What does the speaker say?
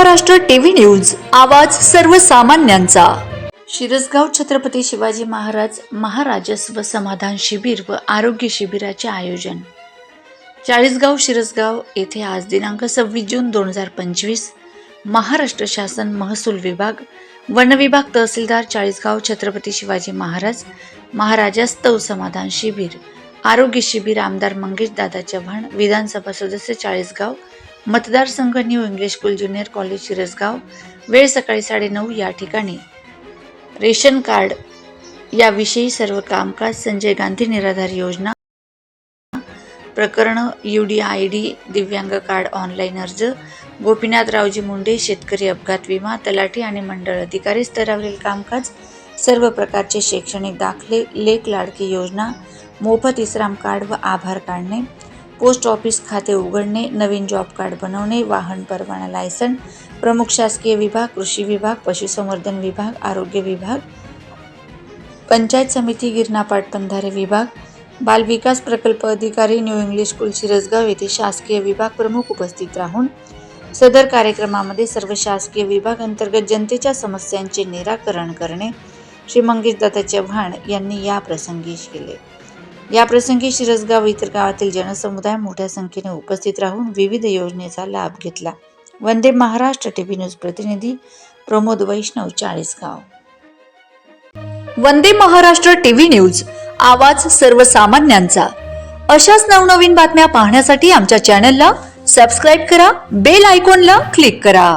Maharashtra TV news आवाज सर्वसामान्यांचा. शिरसगाव छत्रपती शिवाजी महाराज महाराजस्व समाधान शिबिर व आरोग्य शिबिराचे आयोजन. चाळीसगाव शिरसगाव येथे आज दिनांक सव्वीस जून दोन हजार पंचवीस महाराष्ट्र शासन महसूल विभाग वन विभाग तहसीलदार चाळीसगाव छत्रपती शिवाजी महाराज महाराजास्तव समाधान शिबिर आरोग्य शिबिर आमदार मंगेश दादा चव्हाण विधानसभा सदस्य चाळीसगाव मतदारसंघ new English school junior college Shirasgaon वेळ सकाळी साडेनऊ या ठिकाणी. रेशन कार्ड याविषयी सर्व कामकाज संजय गांधी निराधार योजना. प्रकरण यू डी आय डी दिव्यांग कार्ड ऑनलाईन अर्ज गोपीनाथरावजी मुंडे शेतकरी अपघात विमा तलाठी आणि मंडळ अधिकारी स्तरावरील कामकाज सर्व प्रकारचे शैक्षणिक दाखले लेख लाडकी योजना मोफत इस्राम कार्ड व आभार काढणे पोस्ट ऑफिस खाते उघडणे नवीन जॉब कार्ड बनवणे वाहन परवाना लायसन प्रमुख शासकीय विभाग कृषी विभाग पशुसंवर्धन विभाग आरोग्य विभाग पंचायत समिती गिरणा पाटबंधारे विभाग बाल विकास प्रकल्प अधिकारी न्यू इंग्लिश स्कूल शिरसगाव येथे शासकीय विभाग प्रमुख उपस्थित राहून सदर कार्यक्रमामध्ये सर्व शासकीय विभाग अंतर्गत जनतेच्या समस्यांचे निराकरण करणे श्री दत्ता चव्हाण यांनी या प्रसंगी केले. या प्रसंगी शिरसगाव इतर गावातील जनसमुदाय मोठ्या संख्येने उपस्थित राहून विविध योजनेचा लाभ घेतला. वंदे महाराष्ट्र टीव्ही न्यूज प्रतिनिधी प्रमोद वैष्णव चाळीसगाव. वंदे महाराष्ट्र टीव्ही न्यूज आवाज सर्वसामान्यांचा. अशाच नवनवीन बातम्या पाहण्यासाठी आमच्या चॅनलला सबस्क्राईब करा बेल आयकॉनला क्लिक करा.